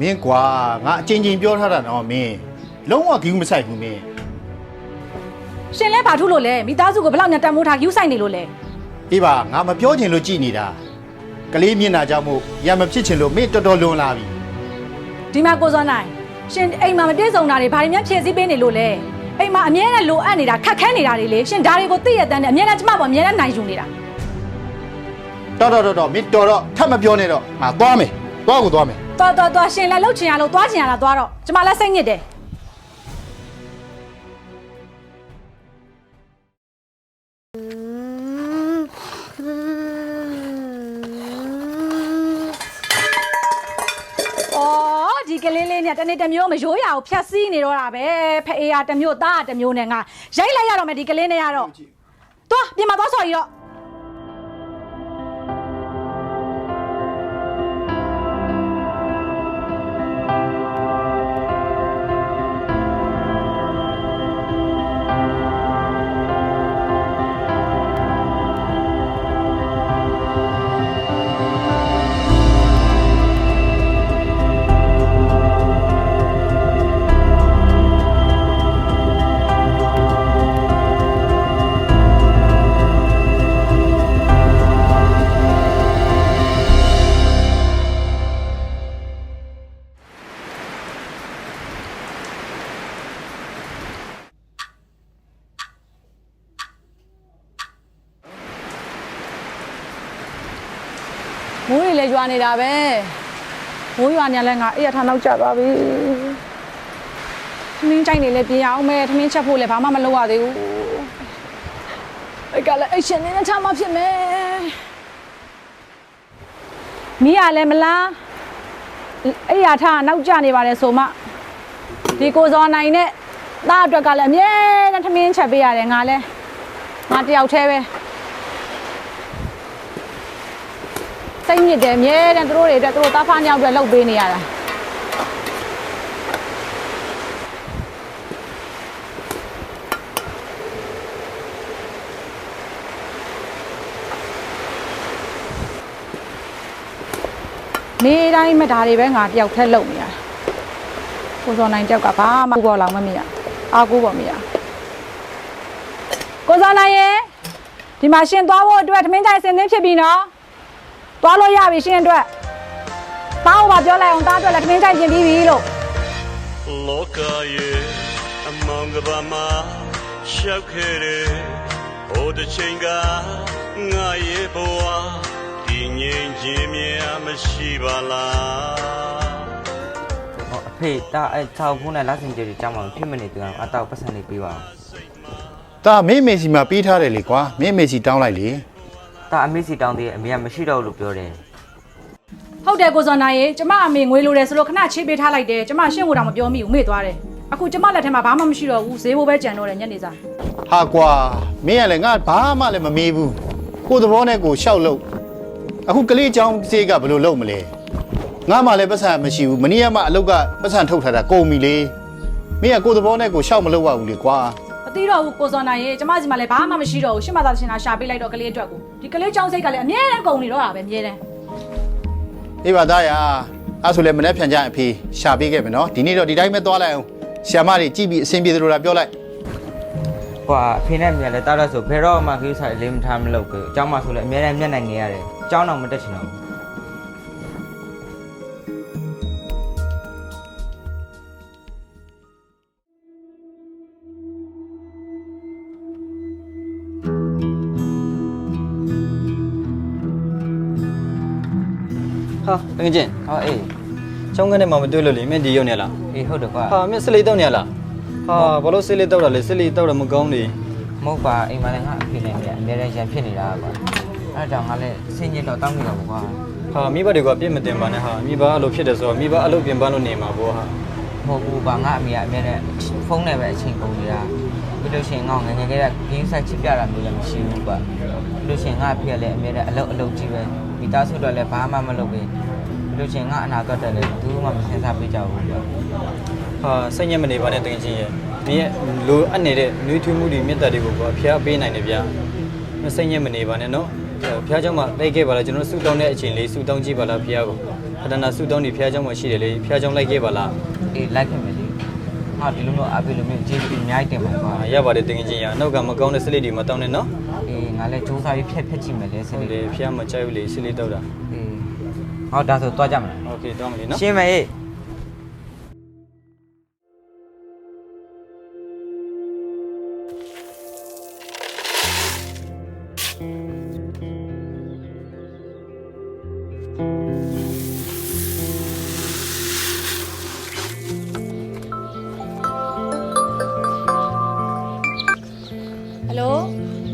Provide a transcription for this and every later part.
မင်းကွာငါအချင်းချင်းပြောထားတာတော့မင်းလုံးဝဂီးမဆိုင်ဘူးမင်းရှင်လဲဘာထုလို့လဲမိသားစုကိုဘယ်လောက်ညာတန်မိုးထားယူဆိုင်နေလို့လဲအေးပါငါမပြောချင်လို့ကြည်နေတာကလေးမျက်နှာကြောင့်မို့ရံမဖြစ်ချင်လို့မင်းတော်တော်လွန်လာပြီဒီမှာကိုစောနိုင်ရှင်အိမ်မှာမပြေဆုံးတာတွေဘာတွေများဖြည့်ဆည်းပေးနေလို့လဲအိမ်မှာအမြဲတမ်းလိုအပ်နေတာခက်ခဲနေတာတွေလေရှင်ဒါတွေကိုသိရတဲ့နဲ့အမြဲတမ်းကျမပေါ်အမြဲတမ်းနိုင်ယူနေတာတော်တော်တော်တော်မင်းတော်တော့ထပ်မပြောနဲ့တော့ငါသွားမယ်သွားကိုသွားမယ် တော်တော်တော်ရှင်လည်းလှုပ်ချင်ရလို့သွားချင်ရလားသွားတော့ကျမလည်းစိတ်ညစ်တယ်။အော်ဒီကလေးလေးနဲ့တနေ့တစ်မျိုးမရိုးရအောင်ဖြတ်စည်းနေတော့တာပဲဖအေးရတစ်မျိုးသားရတစ်မျိုးနဲ့ငါရိုက်လိုက်ရတော့မယ်ဒီကလေးနဲ့ရတော့။သွားပြင်မှာသွားဆော်ရီတော့ ရွာနေတာပဲမိုးရွာနေလဲငါအေးရထားနောက်ကျသွားပြီထမင်းကြိုက်နေလဲပြင်ရအောင်မဲထမင်းချက်ဖို့လည်းဘာမှမလုပ်ရသေးဘူးအဲ့ကလည်းအရှင်နေတဲ့ချမ်းမဖြစ်မယ်မီးရလည်းမလားအေးရထားနောက်ကျနေပါတယ်ဆိုမှဒီကိုစောနိုင်နဲ့သားအတွက်ကလည်းအမြဲတမ်းထမင်းချက်ပေးရတယ်ငါလဲငါတယောက်တည်းပဲ စိတ်ညစ်တယ်အမြဲတမ်းသူတို့တွေအတွက်သူတို့သားဖားညောက်အတွက်လှုပ်ပေးနေရတာနေတိုင်းမဒါတွေပဲငါတယောက်ထက်လှုပ်နေရတာကိုစောနိုင်တယောက်ကဘာမှကူပေါ်လောင်မမရအာကူပေါ်မရကိုစောနိုင်ရေဒီမှာရှင်သွားဖို့အတွက်ထမင်းကြိုင်စင်သင်းဖြစ်ပြီနော် သွားလို့ရပြီရှင်အတွက်တားဟိုပါပြောလိုက်အောင်တားအတွက်လည်းထမင်းကြိုက်ပြင်ပြီးပြီလို့လောကရဲ့အမောင်ကဘာမှာရှောက်ခဲ့တယ်ဟိုတစ်ချိန်ကငါရဲ့ဘဝဒီငြိမ်ခြင်းများမရှိပါလားဟောအဖေဒါအဲချောက်ဖုန်းနဲ့လက်စင်ကြတွေကြောင်းမလို့ဖြစ်မနေတူအောင်အတော့ပတ်စံလေးပေးပါအောင်ဒါမင်းမေစီမှာပြီးထားတယ်လေကွာမင်းမေစီတောင်းလိုက်လေ ဒါအမေစီတောင်းသေးတယ်အမေကမရှိတော့ဘူးလို့ပြောတယ်ဟုတ်တယ်ကိုစောနိုင်ရေကျမအမေငွေလိုတယ်ဆိုလို့ခဏချေးပေးထားလိုက်တယ်ကျမရှင့်ဖို့တောင်မပြောမိဘူးမေ့သွားတယ်အခုကျမလက်ထဲမှာဘာမှမရှိတော့ဘူးဈေးဘိုးပဲကြံတော့တယ်ညနေစာဟာကွာမင်းကလည်းငါဘာမှလည်းမမေးဘူးကိုယ်သဘောနဲ့ကိုယ်ရှောက်လို့အခုကလေးချောင်းစေးကဘယ်လိုလုပ်မလဲငါမှလည်းပတ်စံမရှိဘူးမနေ့ကမှအလုတ်ကပတ်စံထုတ်ထားတာကုန်ပြီလေမင်းကကိုယ်သဘောနဲ့ကိုယ်ရှောက်မလုပ်ရဘူးလေကွာမသိတော့ဘူးကိုစောနိုင်ရေကျမစီမှာလည်းဘာမှမရှိတော့ဘူးရှင့်မသာရှင်သာရှာပေးလိုက်တော့ကလေးအတွက်ကို ဒီကလေးចောင်းစိတ်ကလည်းအမြဲတမ်းကုန်နေတော့တာပဲအမြဲတမ်း အေးပါသားရအဲ့ဆိုလည်းမနေ့ဖြန်ကြရင်အဖေရှာပေးခဲ့မယ်နော်ဒီနေ့တော့ဒီတိုင်းပဲသွားလိုက်အောင်ဆရာမတွေကြည့်ပြီးအဆင်ပြေသလိုလားပြောလိုက် ဟွာအဖေနဲ့အမေကလည်းတားတော့ဆိုဘယ်တော့မှခရီးဆိုင်လေးမထားမလုပ်ဘူးအเจ้าမဆိုလည်းအများနဲ့မျက်နှာငယ်ရတယ်အเจ้าတော့မတက်ချင်တော့ဘူး ဟာတကယ်ချင်းဟောအေးကျောင်းကနေမှမတွေ့လို့လေမင်းဒီရောက်နေလားအေးဟုတ်တယ်ကွာဟာမင်းစလေးတောက်နေရလားဟာဘာလို့စလေးတောက်တာလဲစလေးတောက်တာမကောင်းနေမဟုတ်ပါအိမ်မှာလည်းငါအဖေနဲ့မြတ်အများနဲ့ရန်ဖြစ်နေတာကွာအဲ့ဒါကြောင့်ငါလည်းစင်ကြီးတော့တောင်းနေတာပေါ့ကွာဟာမိဘတွေကပြစ်မတင်ပါနဲ့ဟာမိဘအဲ့လိုဖြစ်တယ်ဆိုတော့မိဘအဲ့လိုပြင်ပန်းလို့နေမှာပေါ့ဟာမဟုတ်ဘူးပါငါအမေကအများနဲ့ဖုန်းနဲ့ပဲအချိန်ကုန်နေတာပြီးလို့ရှိရင်ငါငယ်ငယ်ကလေးကဂိမ်းဆိုင်ချစ်ပြတာမျိုးလည်းမရှိဘူးကွာပြီးလို့ရှိရင်ငါအဖေကလည်းအများနဲ့အလုပ်အလုပ်ကြီးပဲမိ သားစုတော့လည်းဘာမှမလုပ်ဘူးပြီးလို့ရှိရင်ငါအနာတော့တယ်လည်းဘူးမှမစဉ်းစားပေးကြဘူးကွာ ဟာစိတ်ညစ်မနေပါနဲ့တင်ချင်းရဲ့မင်းရဲ့လိုအပ်နေတဲ့နှွေးထွေးမှုတွေမြတ်တာတွေကိုကွာဖျားပေးနိုင်တယ်ဗျာမစိတ်ညစ်မနေပါနဲ့နော်ဖျားเจ้าမှာလိုက်ခဲ့ပါလားကျွန်တော်ဆူတောင်းတဲ့အချိန်လေးဆူတောင်းကြည့်ပါလားဖျားကိုအတနာဆူတောင်းနေဖျားเจ้าမှာရှိတယ်လေဖျားเจ้าလိုက်ခဲ့ပါလား အေးလိုက်ခင်မယ်လေငါဒီလိုမျိုးအဖေလိုမျိုးကျေးဇူးအများကြီးတင်ပါကွာ ဟာရပါတယ်တင်ချင်းရဲ့နောက်ကမကောင်းတဲ့စလိတွေမတောင်းနဲ့နော် အေး ငါလည်းစူးစမ်းပြီးဖြတ်ဖြတ်ကြည့်မယ်လေစ ဟုတ်တ လေး ယ်ဖျားမကြိုက်ဘူးလေစလိတောက်တာ အေးဟောဒါဆိုတွားကြမလား โอเคတောင်းမလေးနော် ရှင်းမယ်အေး ဟ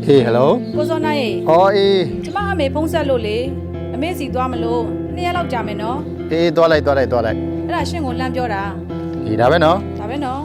အေးဟယ်လိုကိုစောနိုင်ရေအော်အေးကျမအမေဖုန်းဆက်လို့လေအမေစီသွားမလို့နှစ်ရက်လောက်ကြာမယ်နော်အေးသွားလိုက်သွားလိုက်သွားလိုက်အဲ့ဒါရှင့်ကိုလှမ်းပြောတာဒီဒါပဲနော်ဒါပဲနော်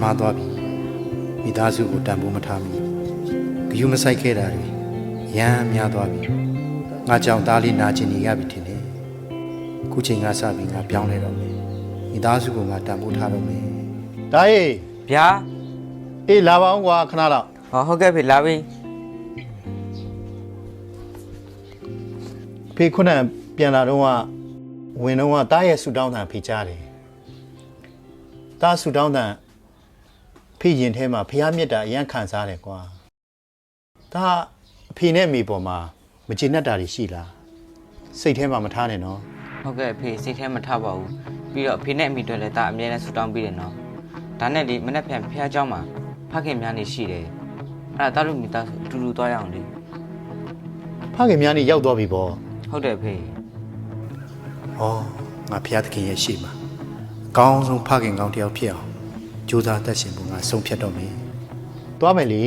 မှားသွားပြီမိသားစုကိုတန်ဖိုးမထားမိဂယုမဆိုင်ခဲ့တာတွေရမ်းများသွားပြီငါကြောင့်သားလေးနာကျင်နေရပြီထင်တယ်ခုချိန်ကစပြီးငါပြောင်းလဲတော့မယ်မိသားစုကငါတန်ဖိုးထားတော့မယ်ဒါရေးဗျာအေးလာပါအောင်ကွာခဏတော့ဟောဟုတ်ကဲ့ဖေလာပြီဖေခုနကပြန်လာတော့ကဝင်တော့ကတားရဲ့ဆူတောင်းတန်ဖေချတယ်တားဆူတောင်းတန် ဖေရင်ထဲမှာဖះမြတ်တာအရန်ခံစားတယ်ကွာဒါအဖေနဲ့မိပေါ်မှာမကျေနပ်တာတွေရှိလားစိတ်ထဲမှာမထားနဲ့နော် ဟုတ်ကဲ့ဖေစိတ်ထဲမထပါဘူးပြီးတော့ဖေနဲ့အမိတွေလည်းဒါအမြဲတမ်းဆူတောင်းပြီးတယ်နော်ဒါနဲ့ဒီမနေ့ပြန်ဖះเจ้าမှာဖခင်များနေရှိတယ်အဲ့ဒါတားလို့မိသားစုအတူတူသွားရအောင်လေ ဖခင်များနေရောက်သွားပြီပေါ့ ဟုတ်တယ်ဖေ ဩငါဖះသခင်ရဲ့ရှေ့မှာအကောင်းဆုံးဖခင်ကောင်းတစ်ယောက်ဖြစ်အောင် ကြိုးစားတတ်ရှင်ဖို့ငါဆုံးဖြတ်တော့မယ်သွားမယ်လေ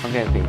ဟုတ်ကဲ့ဖေ